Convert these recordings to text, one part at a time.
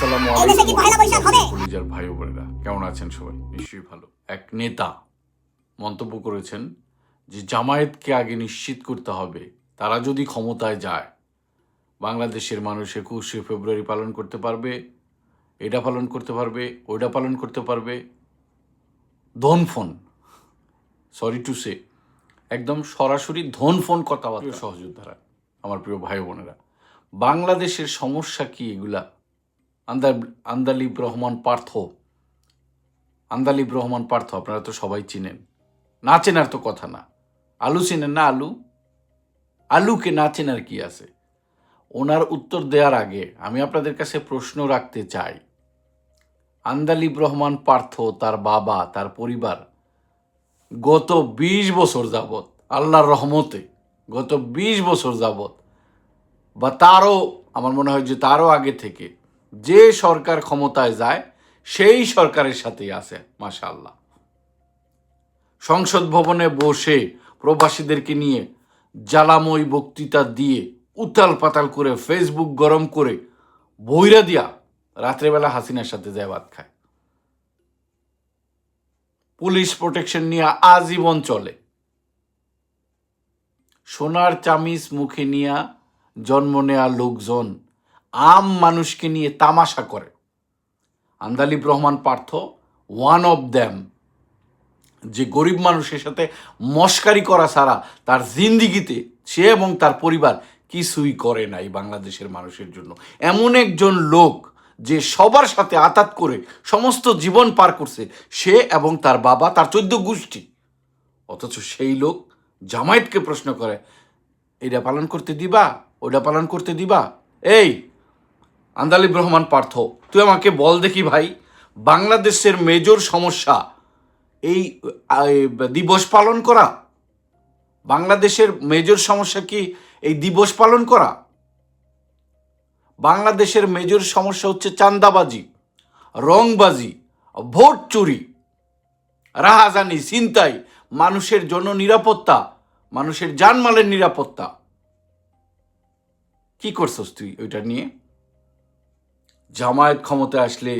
আসসালামু? কলিজার ভাই বোনেরা কেমন আছেন সবাই? নিশ্চয়ই ভালো। এক নেতা মন্তব্য করেছেন যে জামায়াতকে আগে নিশ্চিত করতে হবে। তারা যদি ক্ষমতায় যায় বাংলাদেশের মানুষ একুশে ফেব্রুয়ারি পালন করতে পারবে এটা পালন করতে পারবে ওইটা পালন করতে পারবে। ধন ফোন সরি টু সে একদম সরাসরি ধন ফোন কথাবার্তা। সহযোদ্ধারা। আমার প্রিয় ভাই বোনেরা বাংলাদেশের সমস্যা কি এগুলা? আন্দার আন্দালিব রহমান পার্থ। আন্দালিব রহমান পার্থ, আপনারা তো সবাই চিনেন। না চেনার তো কথা না। আলু চেনেন না আলু? আলুকে না চেনার কি আছে? ওনার উত্তর দেওয়ার আগে আমি আপনাদের কাছে প্রশ্ন রাখতে চাই। আন্দালিব রহমান পার্থ, তার বাবা, তার পরিবার, গত ২০ বছর যাবত আল্লাহর রহমতে, গত ২০ বছর যাবত বা তারও, আমার মনে হয় যে তারও আগে থেকে যে সরকার ক্ষমতায় যায়, সেই সরকারের সাথেই আছে, মাশাআল্লাহ। সংসদ ভবনে বসে প্রবাসীদেরকে নিয়ে জ্বালাময় বক্তৃতা দিয়ে উতাল পাতাল করে ফেসবুক গরম করে বইরা দিয়া রাত্রেবেলা হাসিনার সাথে যায় ভাত খায়। পুলিশ প্রোটেকশন নিয়ে আজীবন চলে। সোনার চামিচ মুখে নিয়ে জন্ম নেয়া লোকজন আম মানুষকে নিয়ে তামাশা করে। Andaleeb Rahman Partho one of them যে গরিব মানুষের সাথে মস্কারি করা ছাড়া তার জিন্দিগিতে সে এবং তার পরিবার কিছুই করে নাই বাংলাদেশের মানুষের জন্য। এমন একজন লোক যে সবার সাথে আতাত করে সমস্ত জীবন পার করছে, সে এবং তার বাবা, তার চোদ্দ গোষ্ঠী। অথচ সেই লোক জামায়াতকে প্রশ্ন করে এটা পালন করতে দিবা? ওটা পালন করতে দিবা? এই আন্দালিব রহমান পার্থ, তুই আমাকে বল দেখি ভাই, বাংলাদেশের মেজর সমস্যা এই দিবস পালন করা? বাংলাদেশের মেজর সমস্যা কি এই দিবস পালন করা? বাংলাদেশের মেজর সমস্যা হচ্ছে চান্দাবাজি রংবাজি, ভোট চুরি, রাহাজানি চিন্তাই মানুষের জন্য নিরাপত্তা মানুষের জানমালের নিরাপত্তা। কি করছস তুই ওইটা নিয়ে? জামায়াত ক্ষমতায় আসলে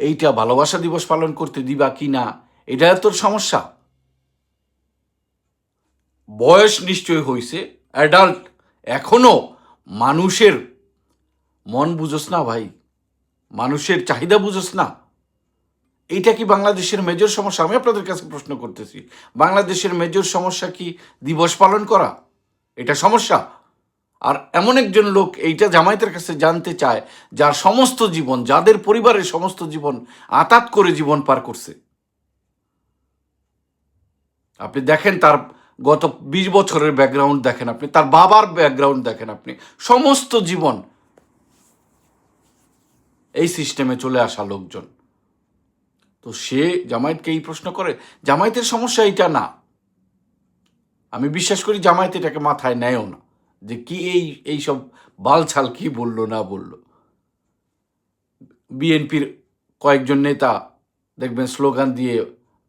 এইটা ভালোবাসা দিবস পালন করতে দিবা কি না, এটা তোর সমস্যা। বয়স নিশ্চয় হয়েছে অ্যাডাল্ট এখনও মানুষের মন বুঝোস না ভাই, মানুষের চাহিদা বুঝোস না। এইটা কি বাংলাদেশের মেজর সমস্যা? আমি আপনাদের কাছে প্রশ্ন করতেছি, বাংলাদেশের মেজর সমস্যা কি দিবস পালন করা? এটা সমস্যা। আর এমন একজন লোক এইটা জামায়াতের কাছে জানতে চায়, যার সমস্ত জীবন, যাদের পরিবারের সমস্ত জীবন আতাত করে জীবন পার করছে। আপনি দেখেন তার গত বিশ বছরের ব্যাকগ্রাউন্ড দেখেন আপনি, তার বাবার ব্যাকগ্রাউন্ড দেখেন আপনি। সমস্ত জীবন এই সিস্টেমে চলে আসা লোকজন। তো সে জামায়াতকে এই প্রশ্ন করে, জামায়াতের সমস্যা এইটা না। আমি বিশ্বাস করি জামায়াত এটাকে মাথায় নেয়ও না। যে কি এই এই সব বালছাল কি বলল, না বলল? বিএনপির কয়েকজন নেতা দেখবেন স্লোগান দিয়ে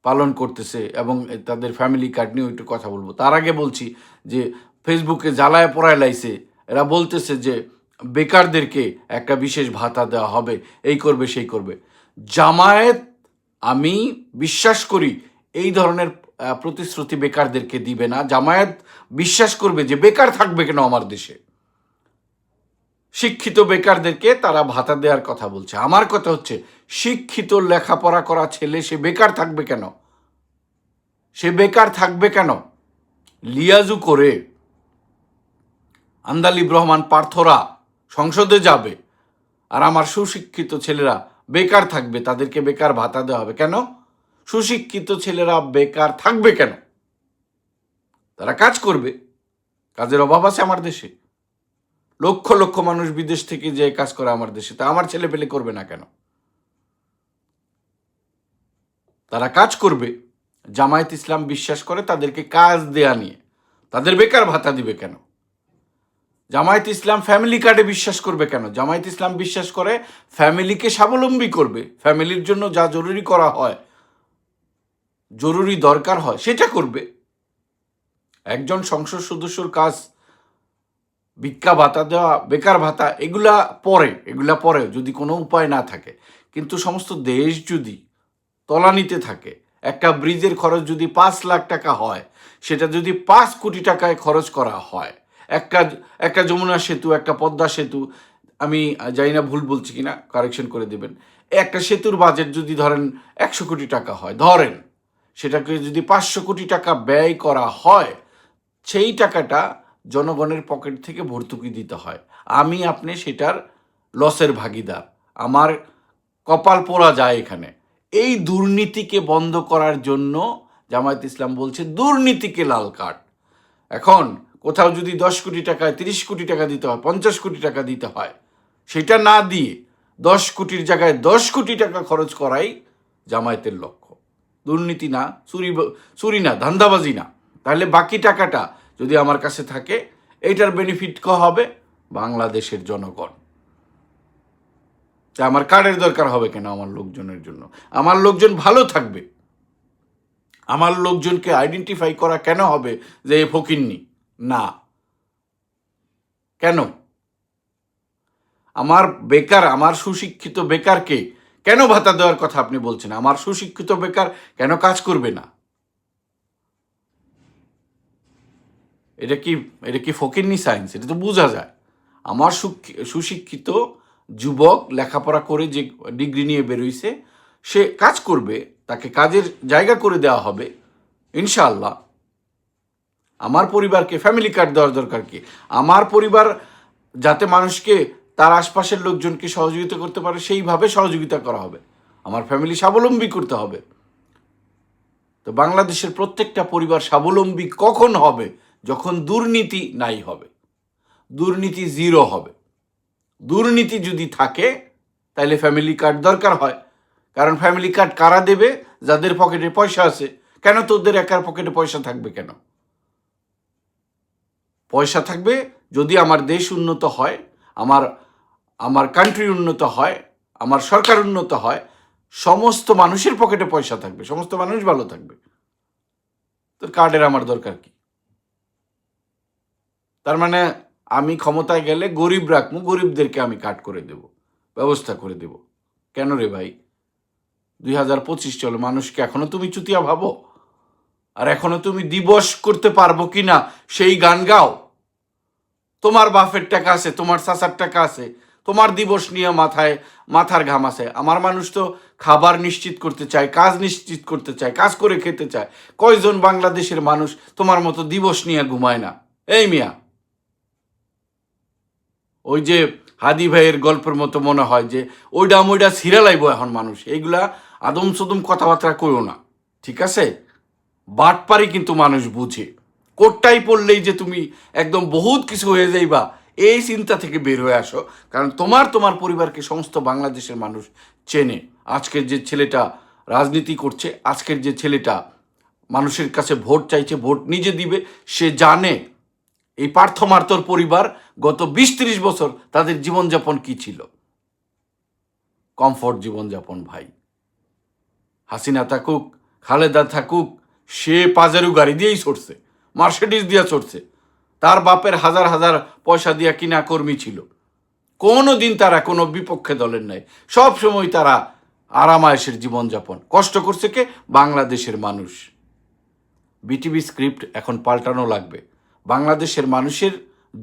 পালন করতেছে এবং তাদের ফ্যামিলি কার্ড নিয়ে একটু কথা বলব। তার আগে বলছি যে ফেসবুকে জ্বালায় পড়ায় লাইছে। এরা বলতেছে যে বেকারদেরকে একটা বিশেষ ভাতা দেওয়া হবে, এই করবে, সেই করবে। জামায়াত, আমি বিশ্বাস করি এই ধরনের প্রতিশ্রুতি বেকারদেরকে দিবে না। জামায়াত বিশ্বাস করবে যে বেকার থাকবে কেন আমার দেশে? শিক্ষিত বেকারদেরকে তারা ভাতা দেওয়ার কথা বলছে। আমার কথা হচ্ছে, শিক্ষিত লেখাপড়া করা ছেলে, সে বেকার থাকবে কেন? সে বেকার থাকবে কেন? লিয়াজু করে আন্দালিব রহমান পার্থরা সংসদে যাবে আর আমার সুশিক্ষিত ছেলেরা বেকার থাকবে, তাদেরকে বেকার ভাতা দেওয়া হবে। কেন? সুশিক্ষিত ছেলেরা বেকার থাকবে কেন? তারা কাজ করবে। কাজের অভাব আছে আমার দেশে। লক্ষ লক্ষ মানুষ বিদেশ থেকে যে কাজ করে আমার দেশে, তা আমার ছেলে পেলে করবে না কেন? তারা কাজ করবে। জামায়াত ইসলাম বিশ্বাস করে তাদেরকে কাজ দেয়া নিয়ে। তাদের বেকার ভাতা দিবে কেন? জামায়াত ইসলাম ফ্যামিলি কার্ডে বিশ্বাস করবে কেন? জামায়াত ইসলাম বিশ্বাস করে ফ্যামিলিকে স্বাবলম্বী করবে। ফ্যামিলির জন্য যা জরুরি করা হয় জরুরি দরকার হয়, সেটা করবে। একজন সংসদ সদস্যর কাজ, ভিক্ষা ভাতা দেওয়া, বেকার ভাতা, এগুলা পরে এগুলা পরে যদি কোনো উপায় না থাকে। কিন্তু সমস্ত দেশ যদি তলানিতে থাকে, একটা ব্রিজের খরচ যদি পাঁচ লাখ টাকা হয়, সেটা যদি পাঁচ কোটি টাকায় খরচ করা হয়, একটা একটা যমুনা সেতু, একটা পদ্মা সেতু, আমি জানি না ভুল বলছি কিনা কারেকশন করে দেবেন। একটা সেতুর বাজেট যদি ধরেন একশো কোটি টাকা হয়, ধরেন সেটাকে যদি পাঁচশো কোটি টাকা ব্যয় করা হয়, সেই টাকাটা জনগণের পকেট থেকে ভর্তুকি দিতে হয়। আমি, আপনি সেটার লসের ভাগিদার। আমার কপাল পোড়া যায় এখানে। এই দুর্নীতিকে বন্ধ করার জন্য জামায়াত ইসলাম বলছে, দুর্নীতিকে লাল কার্ড। এখন কোথাও যদি দশ কোটি টাকায় তিরিশ কোটি টাকা দিতে হয়, পঞ্চাশ কোটি টাকা দিতে হয়, সেটা না দিয়ে দশ কোটির জায়গায় দশ কোটি টাকা খরচ করাই জামায়াতের লক্ষ্য। দুর্নীতি না, চুরি চুরি না, ধান্দাবাজি না। তাহলে বাকি টাকাটা যদি আমার কাছে থাকে, এইটার বেনিফিট ক হবে? বাংলাদেশের জনগণ। তা আমার কার্ডের দরকার হবে কেন আমার লোকজনের জন্য? আমার লোকজন ভালো থাকবে। আমার লোকজনকে আইডেন্টিফাই করা কেন হবে যে এ ফকিন্নি? না। কেন? আমার বেকার, আমার সুশিক্ষিত বেকারকে কেন ভাতা দেওয়ার কথা আপনি বলছেন? আমার সুশিক্ষিত বেকার কেন কাজ করবে না? এটা কি এটা কি ফকিরনি সায়েন্স এটা তো বোঝা যায়। আমার সুশিক্ষিত যুবক লেখাপড়া করে যে ডিগ্রি নিয়ে বেরোইছে, সে কাজ করবে, তাকে কাজের জায়গা করে দেওয়া হবে, ইনশাআল্লাহ। আমার পরিবারকে ফ্যামিলি কার্ড দেওয়ার দরকার কি? আমার পরিবার যাতে মানুষকে তার আশপাশের লোকজনকে সহযোগিতা করতে পারে, সেইভাবে সহযোগিতা করা হবে। আমার ফ্যামিলি স্বাবলম্বী করতে হবে। তো বাংলাদেশের প্রত্যেকটা পরিবার স্বাবলম্বী কখন হবে? যখন দুর্নীতি নাই হবে। দুর্নীতি জিরো হবে। দুর্নীতি যদি থাকে তাহলে ফ্যামিলি কার্ড দরকার হয়। কারণ ফ্যামিলি কার্ড কারা দেবে? যাদের পকেটে পয়সা আছে। কেন তোদের একার পকেটে পয়সা থাকবে কেন? পয়সা থাকবে যদি আমার দেশ উন্নত হয়, আমার আমার কান্ট্রি উন্নত হয়, আমার সরকার উন্নত হয়, সমস্ত মানুষের পকেটে পয়সা থাকবে, সমস্ত মানুষ ভালো থাকবে। তোর কার্ডের আমার দরকার কি? তার মানে আমি ক্ষমতায় গেলে গরিব রাখব, গরিবদেরকে আমি কাট করে দেব, ব্যবস্থা করে দেব। কেন রে ভাই? দুই হাজার পঁচিশ চলো, মানুষকে এখনও তুমি চুতিয়া ভাবো? আর এখনও তুমি দিবস করতে পারব কি না সেই গান গাও। তোমার বাফের টাকা আছে, তোমার চাচার টাকা আছে তোমার দিবস নিয়ে মাথায়, মাথার ঘাম আছে। আমার মানুষ তো খাবার নিশ্চিত করতে চায়, কাজ নিশ্চিত করতে চায়, কাজ করে খেতে চায়। কয়জন বাংলাদেশের মানুষ তোমার মতো দিবস নিয়ে ঘুমায় না? এই মিয়া। ওই যে হাদি ভাইয়ের গল্পের মতো মনে হয় যে ওইটা ওইটা সিরিয়ালাইব এখন মানুষ। এইগুলা আদম সদম কথাবার্তা করো না। ঠিক আছে? বাটপারি কিন্তু মানুষ বুঝে। কোটটাই পড়লেই যে তুমি একদম বহুত কিছু হয়ে যাইবা। এই চিন্তা থেকে বের হয়ে আসো, কারণ তোমার তোমার পরিবারকে সমস্ত বাংলাদেশের মানুষ চেনে। আজকের যে ছেলেটা রাজনীতি করছে, আজকের যে ছেলেটা মানুষের কাছে ভোট চাইছে, ভোট নিজে দিবে, সে জানে এই পার্থ মার্তর পরিবার গত বিশ ত্রিশ বছর তাদের জীবনযাপন কি ছিল। কমফোর্ট জীবনযাপন, ভাই। হাসিনা থাকুক, খালেদা থাকুক, সে পাজারু গাড়ি দিয়েই ছড়ছে মার্সিডিস দিয়ে চড়ছে তার বাপের হাজার হাজার পয়সা দিয়া কিনা কর্মী ছিল। কোনো দিন তারা কোনো বিপক্ষে দলের নাই। সব সময় তারা আরামায়েশের জীবনযাপন। কষ্ট করছে কে? বাংলাদেশের মানুষ। বিটিভি স্ক্রিপ্ট এখন পাল্টানো লাগবে। বাংলাদেশের মানুষের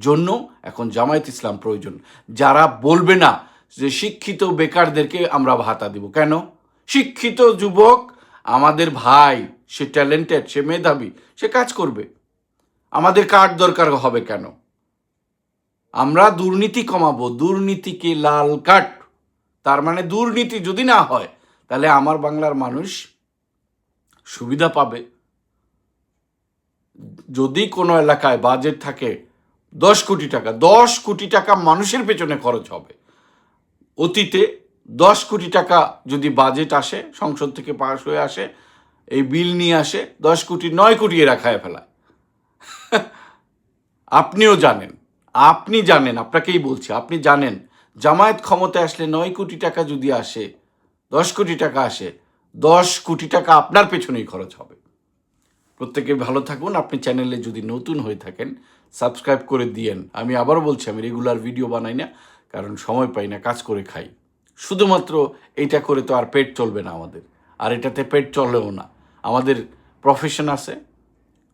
জন্য এখন জামায়াত ইসলাম প্রয়োজন। যারা বলবে না যে শিক্ষিত বেকারদেরকে আমরা ভাতা দিব। কেন? শিক্ষিত যুবক আমাদের ভাই, সে ট্যালেন্টেড সে মেধাবী, সে কাজ করবে। আমাদের কার্ড দরকার হবে কেন? আমরা দুর্নীতি কমাবো, দুর্নীতিকে লাল কাট তার মানে দুর্নীতি যদি না হয়, তাহলে আমার বাংলার মানুষ সুবিধা পাবে। যদি কোনো এলাকায় বাজেট থাকে দশ কোটি টাকা, দশ কোটি টাকা মানুষের পেছনে খরচ হবে। অতীতে দশ কোটি টাকা যদি বাজেট আসে, সংসদ থেকে পাশ হয়ে আসে, এই বিল নিয়ে আসে, দশ কোটি, নয় কোটি এরা খায় ফেলায়। আপনিও জানেন, আপনি জানেন, আপনাকেই বলছি, আপনি জানেন, জামায়াত ক্ষমতায় আসলে নয় কোটি টাকা যদি আসে, দশ কোটি টাকা আসে, দশ কোটি টাকা আপনার পেছনেই খরচ হবে। প্রত্যেকে ভালো থাকুন, আপনি চ্যানেলে যদি নতুন হয়ে থাকেন, সাবস্ক্রাইব করে দিয়েন। আমি আবারও বলছি, আমি রেগুলার ভিডিও বানাই না, কারণ সময় পাই না, কাজ করে খাই। শুধুমাত্র এইটা করে তো আর পেট চলবে না আমাদের, আর এটাতে পেট চলেও না। আমাদের প্রফেশন আছে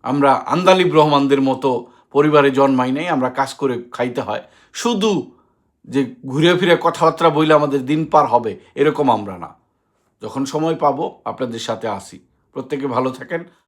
আমরা আন্দালিব রহমানদের মতো পরিবারে জন্মাই নাই, আমরা কাজ করে খাইতে হয়। শুধু যে ঘুরে ফিরে কথাবার্তা বইলে আমাদের দিন পার হবে, এরকম আমরা না। যখন সময় পাবো, আপনাদের সাথে আসি। প্রত্যেকে ভালো থাকেন।